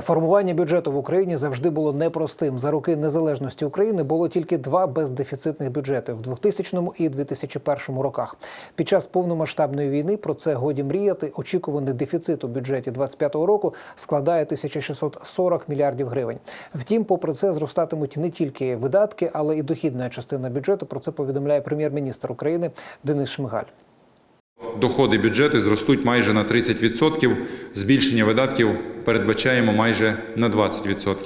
Формування бюджету в Україні завжди було непростим. За роки незалежності України було тільки два бездефіцитних бюджети в 2000 і 2001 роках. Під час повномасштабної війни про це годі мріяти. Очікуваний дефіцит у бюджеті 2025 року складає 1640 мільярдів гривень. Втім, попри це зростатимуть не тільки видатки, але і дохідна частина бюджету. Про це повідомляє прем'єр-міністр України Денис Шмигаль. Доходи бюджету зростуть майже на 30%, збільшення видатків передбачаємо майже на 20%.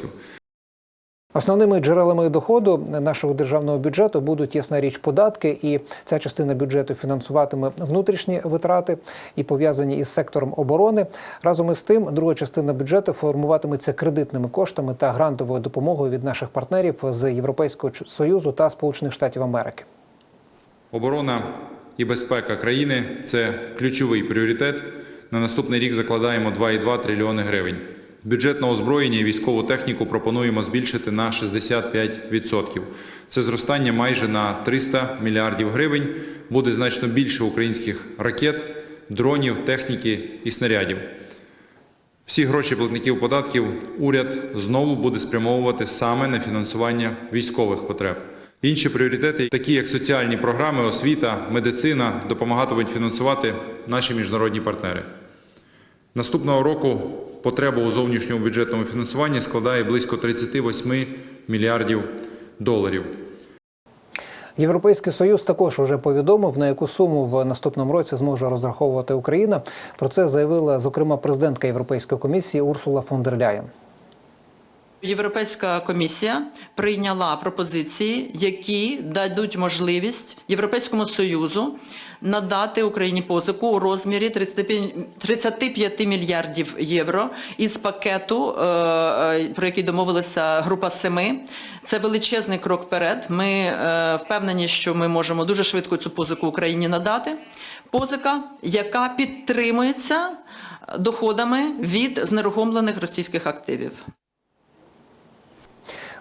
Основними джерелами доходу нашого державного бюджету будуть ясна річ податки, і ця частина бюджету фінансуватиме внутрішні витрати і пов'язані із сектором оборони. Разом із тим, друга частина бюджету формуватиметься кредитними коштами та грантовою допомогою від наших партнерів з Європейського Союзу та Сполучених Штатів Америки. Оборона і безпека країни це ключовий пріоритет. На наступний рік закладаємо 2,2 трильйони гривень. Бюджет на озброєння і військову техніку пропонуємо збільшити на 65%. Це зростання майже на 300 мільярдів гривень. Буде значно більше українських ракет, дронів, техніки і снарядів. Всі гроші платників податків уряд знову буде спрямовувати саме на фінансування військових потреб. Інші пріоритети, такі як соціальні програми, освіта, медицина, допомагатимуть фінансувати наші міжнародні партнери. Наступного року потреба у зовнішньому бюджетному фінансуванні складає близько 38 мільярдів доларів. Європейський союз також уже повідомив, на яку суму в наступному році зможе розраховувати Україна. Про це заявила зокрема президентка Європейської комісії Урсула фон дер Ляєн. Європейська комісія прийняла пропозиції, які дадуть можливість Європейському союзу надати Україні позику у розмірі 35 35 мільярдів євро із пакету, е, е, про який домовилася група семи. Це величезний крок вперед. Ми е, впевнені, що ми можемо дуже швидко цю позику Україні надати. Позика, яка підтримується доходами від знерухомлених російських активів.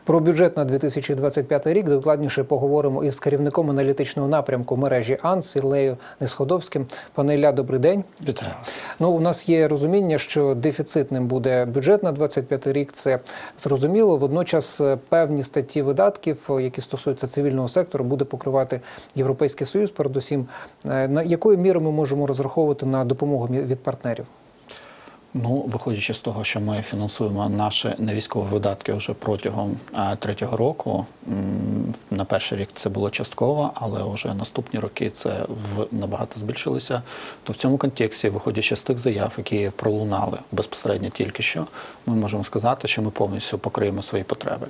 Про бюджет на 2025 рік докладніше поговоримо із керівником аналітичного напрямку мережі АНС Іллею Несходовським. Пане Ілля, добрий день. Вітаю. Ну, у нас є розуміння, що дефіцитним буде бюджет на 25 рік. Це зрозуміло. Водночас е, певні статті видатків, е, які стосуються цивільного сектору, буде покривати Європейський Союз. Передусім, Е, на якою мірою ми можемо розраховувати на допомогу від партнерів? Ну, виходячи з того, що ми фінансуємо наші невійськові видатки вже протягом третього року. На перший рік це було частково, але вже наступні роки це в набагато збільшилося. То в цьому контексті, виходячи з тих заяв, які пролунали безпосередньо тільки що, ми можемо сказати, що ми повністю покриємо свої потреби.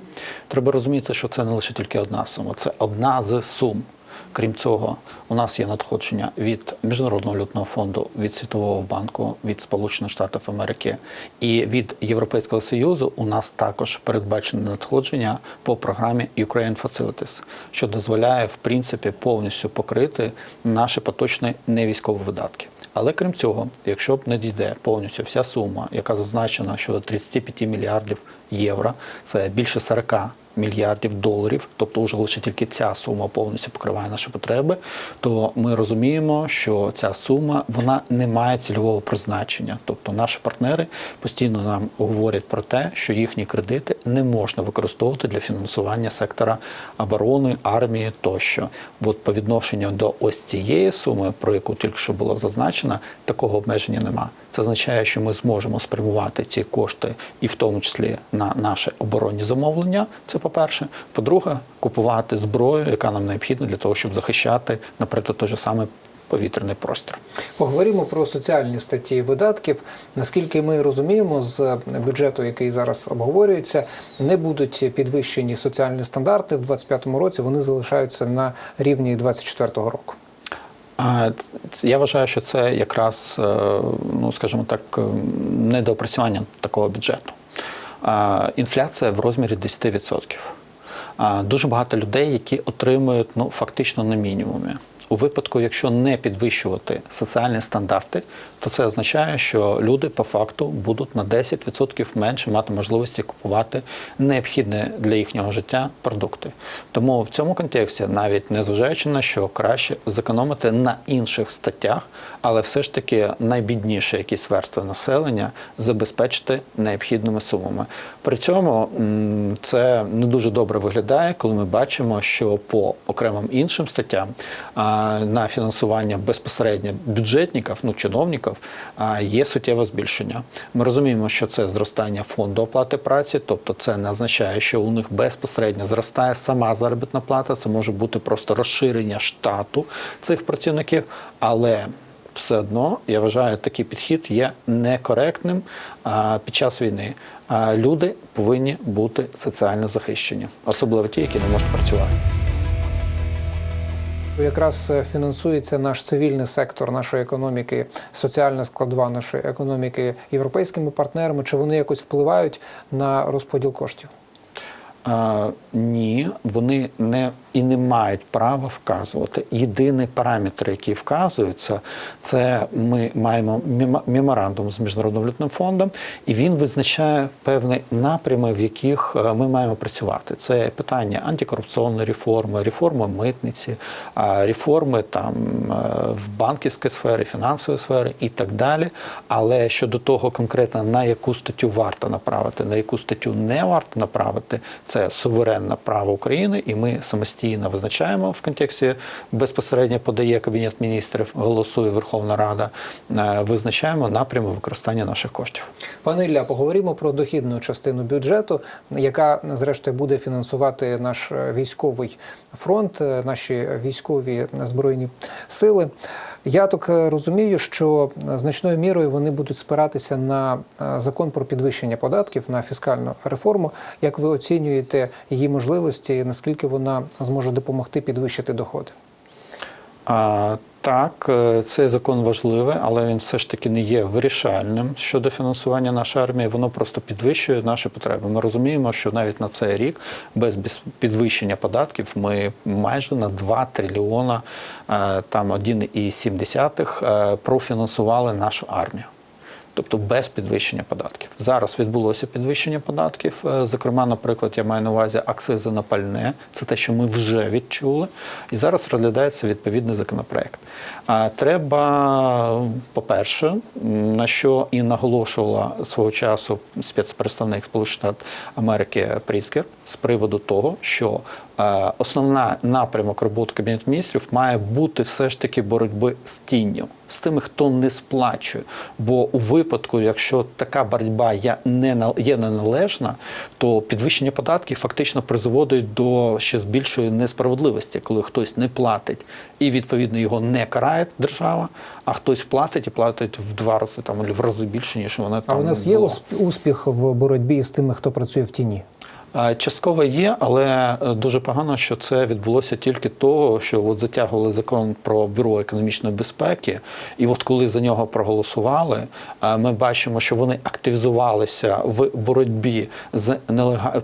Треба розуміти, що це не лише тільки одна сума, це одна з сум. Крім цього, у нас є надходження від Міжнародного валютного фонду, від Світового банку, від Сполучених Штатів Америки і від Європейського Союзу. У нас також передбачені надходження по програмі Ukraine Facilities, що дозволяє в принципі повністю покрити наші поточні невійськові видатки. Але крім цього, якщо б не дійде повністю вся сума, яка зазначена щодо 35 мільярдів євро, це більше 40 мільярдів доларів, тобто вже лише тільки ця сума повністю покриває наші потреби, то ми розуміємо, що ця сума вона не має цільового призначення. Тобто наші партнери постійно нам говорять про те, що їхні кредити не можна використовувати для фінансування сектора оборони, армії тощо. От по відношенню до ось цієї суми, про яку тільки що було зазначено, такого обмеження нема. Це означає, що ми зможемо спрямувати ці кошти, і в тому числі на наші оборонні замовлення. Це по-перше. По-друге, купувати зброю, яка нам необхідна для того, щоб захищати, наприклад, той же самий повітряний простір. Поговоримо про соціальні статті видатків. Наскільки ми розуміємо, з бюджету, який зараз обговорюється, не будуть підвищені соціальні стандарти в 2025 році. Вони залишаються на рівні 2024 року. Я вважаю, що це якраз, е, ну скажімо так, е, недоопрацювання такого бюджету. Інфляція в розмірі 10%. Дуже багато людей, які отримують ну, фактично на мінімумі. У випадку, якщо не підвищувати соціальні стандарти, то це означає, що люди по факту будуть на 10% менше мати можливості купувати необхідні для їхнього життя продукти. Тому в цьому контексті, навіть незважаючи на що, краще зекономити на інших статтях, але все ж таки найбідніші якісь верстви населення забезпечити необхідними сумами. При цьому це не дуже добре виглядає, коли ми бачимо, що по окремим іншим статтям на фінансування безпосередньо бюджетників, ну чиновників, є суттєве збільшення. Ми розуміємо, що це зростання фонду оплати праці, тобто це не означає, що у них безпосередньо зростає сама заробітна плата. Це може бути просто розширення штату цих працівників, але все одно я вважаю, такий підхід є некоректним під час війни. Люди повинні бути соціально захищені, особливо ті, які не можуть працювати. Якраз е, фінансується наш цивільний сектор нашої економіки, соціальна складова нашої економіки європейськими партнерами. Чи вони якось впливають на розподіл коштів? А, ні, вони не і не мають права вказувати. Єдиний параметр, який вказується, це ми маємо меморандум з міжнародним валютним фондом, і він визначає певні напрями, в яких е, ми маємо працювати. Це питання антикорупційної реформи, реформи митниці, реформи там е, в банківській сфері, фінансовій сфері і так далі. Але щодо того конкретно на яку статтю варто направити, на яку статтю не варто направити, це суверенне право України, і ми самостійно визначаємо в контексті безпосередньо подає Кабінет міністрів, голосує Верховна Рада, е, визначаємо напрями використання наших коштів. Пане Ілля, поговоримо про дохідну частину бюджету, яка зрештою буде фінансувати наш е, військовий фронт, е, наші військові збройні сили. Я так е, розумію, що значною мірою вони будуть спиратися на е, закон про підвищення податків на фіскальну реформу. Як ви оцінюєте її можливості, наскільки вона зможе допомогти підвищити доходи? А, так, е, цей закон важливий, але він все ж таки не є вирішальним щодо фінансування нашої армії. Воно просто підвищує наші потреби. Ми розуміємо, що навіть на цей рік без підвищення податків ми майже на 2 трильйона, е, там 1,7 е, профінансували нашу армію. Тобто без підвищення податків. Зараз відбулося підвищення податків. Е, Зокрема, наприклад, я маю на увазі акцизи на пальне. Це те, що ми вже відчули. І зараз розглядається відповідний законопроект. А треба, по-перше, на що і наголошувала свого часу спецпредставник Сполучених Штатів Америки Пріскер з приводу того, що основна напрямок роботи Кабінету міністрів має бути все ж таки боротьби з тінню, з тими, хто не сплачує. Бо у випадку, якщо така боротьба є не є неналежна, то підвищення податків фактично призводить до ще більшої несправедливості, коли хтось не платить і відповідно його не карає держава, а хтось платить і платить в два рази там в рази більше ніж вони А там у нас є усп- успіх в боротьбі з тими, хто працює в тіні? Частково є, але е, дуже погано, що це відбулося тільки того, що от затягували закон про бюро економічної безпеки, і от коли за нього проголосували, е, ми бачимо, що вони активізувалися в боротьбі з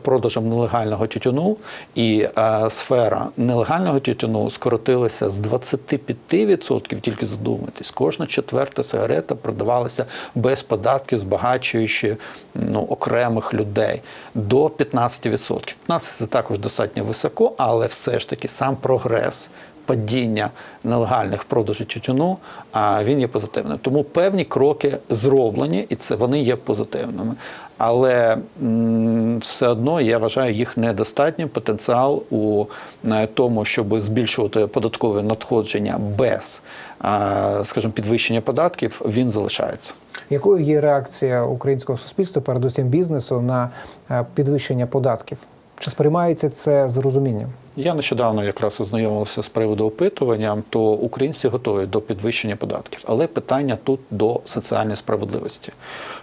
продажем нелегального тютюну, і е, сфера нелегального тютюну скоротилася з 25%, тільки задумайтесь, кожна четверта сигарета продавалася без податків, збагачуючи ну, окремих людей до 15%. 15% це також достатньо високо, але все ж таки сам прогрес. Падіння нелегальних продажів тютюну, а він є позитивним. Тому певні кроки зроблені, і це вони є позитивними. Але все одно я вважаю їх недостатнім. Потенціал у е, тому, щоб збільшувати податкове надходження без, скажімо, підвищення податків, він залишається. Якою є реакція українського суспільства, передусім бізнесу, на е, підвищення податків? Чи сприймається це з розумінням? Я нещодавно якраз ознайомився з приводу опитування, то українці готові до підвищення податків, але питання тут до соціальної справедливості.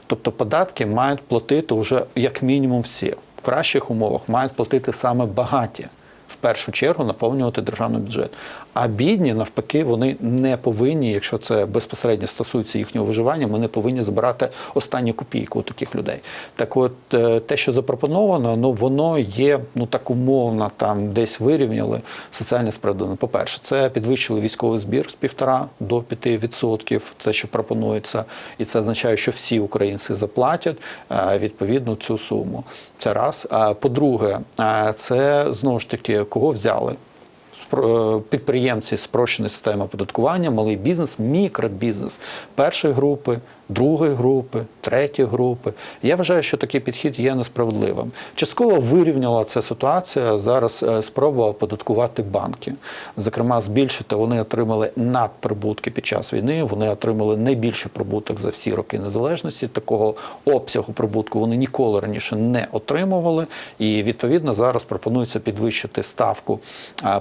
Тобто податки мають платити вже як мінімум всі в кращих умовах мають платити саме багаті. В першу чергу наповнювати державний бюджет. А бідні, навпаки, вони не повинні, якщо це безпосередньо стосується їхнього виживання, ми не повинні забирати останню копійку у таких людей. Так от е, те, що запропоновано, ну воно є ну так умовно, там десь вирівняли соціальне справедливо. По-перше, це підвищили військовий збір з півтора до 5%, це що пропонується, і це означає, що всі українці заплатять е, відповідно цю суму. Це раз. А по-друге, е, це знову ж таки кого взяли? Е, підприємці спрощеної системи оподаткування, малий бізнес, мікробізнес першої групи, другої групи, третьої групи. Я вважаю, що такий підхід є несправедливим. Частково вирівняла ця ситуація. Зараз е, спроба оподаткувати банки. Зокрема, збільшити вони отримали надприбутки під час війни. Вони отримали найбільший прибуток за всі роки незалежності. Такого обсягу прибутку вони ніколи раніше не отримували. І відповідно зараз пропонується підвищити ставку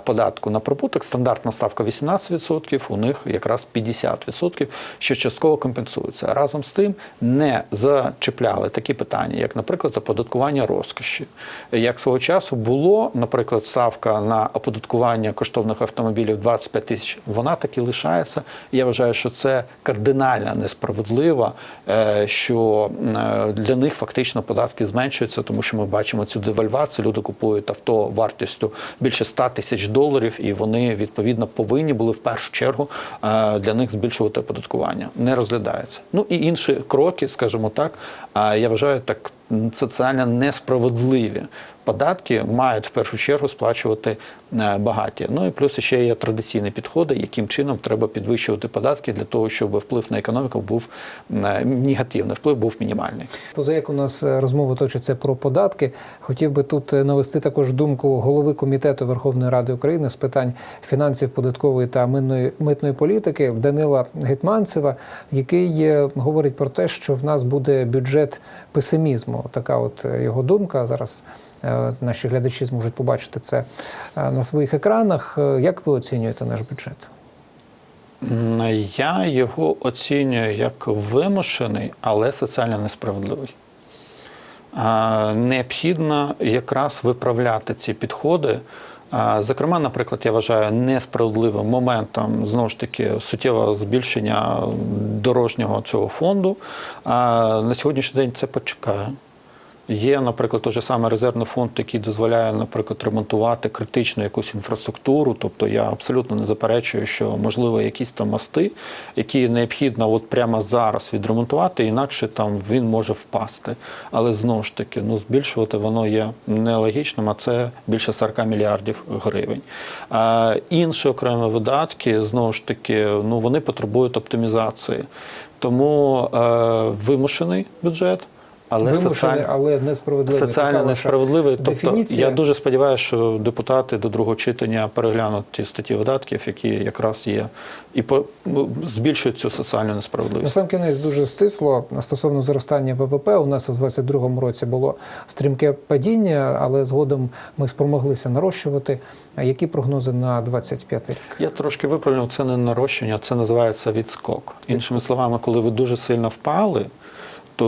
податку на прибуток. Стандартна ставка 18%, у них якраз 50%, що частково компенсується. Разом з тим не зачіпляли такі питання, як, наприклад, оподаткування розкоші. Як свого часу було, наприклад, ставка на оподаткування коштовних автомобілів 25 тисяч, вона так і лишається. Я вважаю, що це кардинально несправедливо, е, що е, для них фактично податки зменшуються, тому що ми бачимо цю девальвацію. Люди купують авто вартістю більше 100 тисяч доларів, і вони відповідно повинні були в першу чергу е, для них збільшувати оподаткування. Не розглядається. Ну і інші кроки, скажімо так, а я вважаю так соціально несправедливі. Податки мають в першу чергу сплачувати е, багаті. Ну і плюс ще є традиційні підходи, яким чином треба підвищувати податки для того, щоб вплив на економіку був е, негативний, вплив був мінімальний. Поза як у нас е, розмова точиться про податки, хотів би тут навести також думку голови комітету Верховної Ради України з питань фінансів, податкової та митної, митної політики Данила Гетманцева, який говорить про те, що в нас буде бюджет песимізму. Така от е, його думка зараз. е, Наші глядачі зможуть побачити це е, на своїх екранах. Як ви оцінюєте наш бюджет? Я його оцінюю як вимушений, але соціально несправедливий. Необхідно якраз виправляти ці підходи. Зокрема, наприклад, я вважаю несправедливим моментом знову ж таки суттєвого збільшення дорожнього цього фонду. А на сьогоднішній день це почекає. Є, наприклад, той же саме резервний фонд, який дозволяє, наприклад, ремонтувати критичну якусь інфраструктуру. Тобто я абсолютно не заперечую, що можливо якісь там мости, які необхідно от прямо зараз відремонтувати, інакше там він може впасти. Але знову ж таки, ну збільшувати воно є нелогічним, а це більше 40 мільярдів гривень. А інші окремі видатки, знову ж таки, ну вони потребують оптимізації. Тому е, вимушений бюджет. Але соціаль... але несправедливий. Соціально несправедливий. Тобто дефініція. я дуже сподіваюся, що депутати до другого читання переглянуть ті статті видатків, які якраз є, і по ну, збільшують цю соціальну несправедливість. На сам кінець дуже стисло стосовно зростання ВВП. У нас у 2022 році було стрімке падіння, але згодом ми спромоглися нарощувати. А які прогнози на 25 рік? Я трошки виправлю, це не нарощення, це називається відскок. Іншими словами, коли ви дуже сильно впали.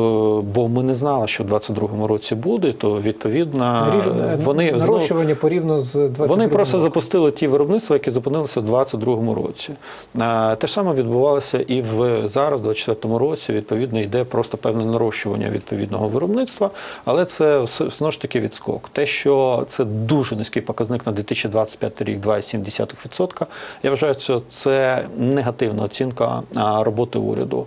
То, бо ми не знали, що в 22-му році буде, то відповідно Наріж- вони знову- нарощування порівняно з 22 Вони просто роком. запустили ті виробництва, які зупинилися в 2022 році. Е, Те ж саме відбувалося і в зараз, в 2024 році. Відповідно, йде просто певне нарощування відповідного виробництва, але це знову ж таки відскок. Те, що це дуже низький показник на 2025 рік, 2,7%, я вважаю, що це негативна оцінка роботи уряду.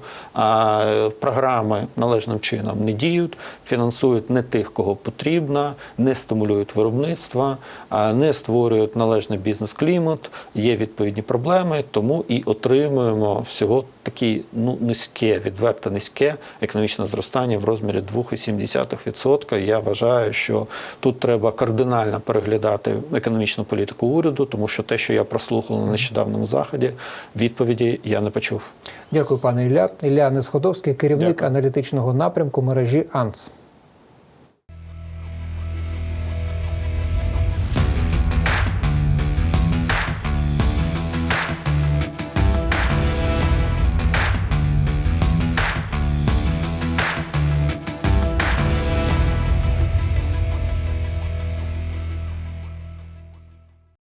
Програми належним чином не діють, фінансують не тих, кого потрібно, не стимулюють виробництва, не створюють належний бізнес-клімат, є відповідні проблеми, тому і отримуємо всього такі ну низьке, відверто низьке економічне зростання в розмірі 2,7%. Я вважаю, що тут треба кардинально переглядати економічну політику уряду, тому що те, що я прослухав на нещодавному заході, відповіді я не почув. Дякую, пане Ілля. Ілля Несходовський, керівник Дякую. аналітичного напрямку мережі АНЦ.